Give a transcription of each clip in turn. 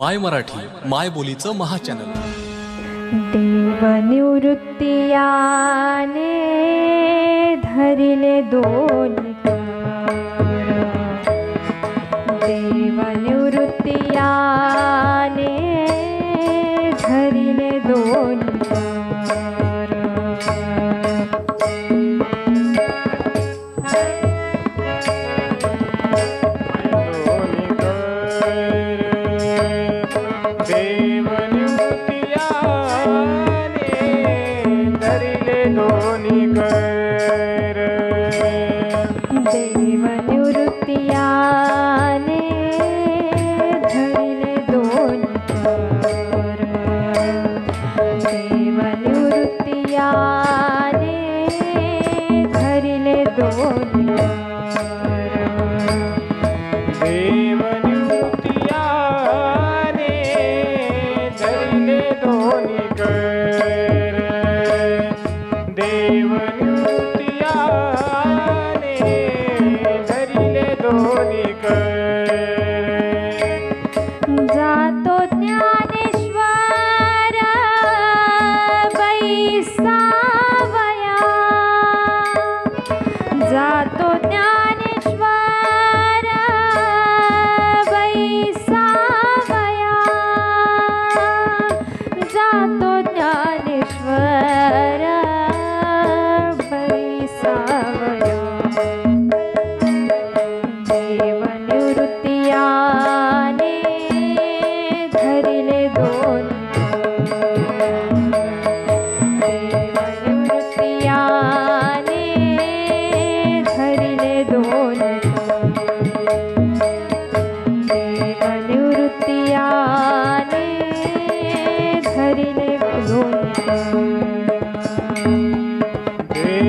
माय मराठी माय बोलीचं महाचॅनल. देवनिवृत्तियाने धरिले दोन ദേവനുരുത്തിയാ विसावया जातो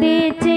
বেঁচে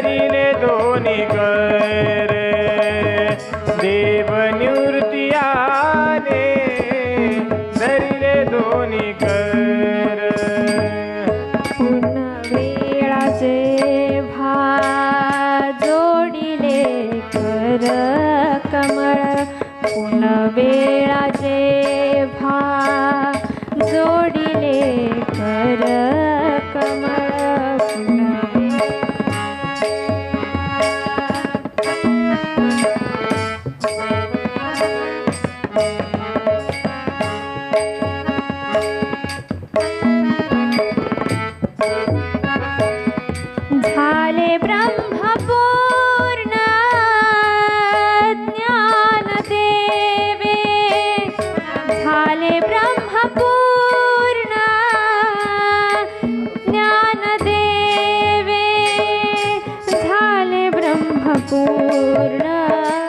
करीने दोन्ही कर. देव निवृत्तियाने धरिले दोन्ही कर. वेळाचे भा जोडिले कर कमळ. पुनवे i'm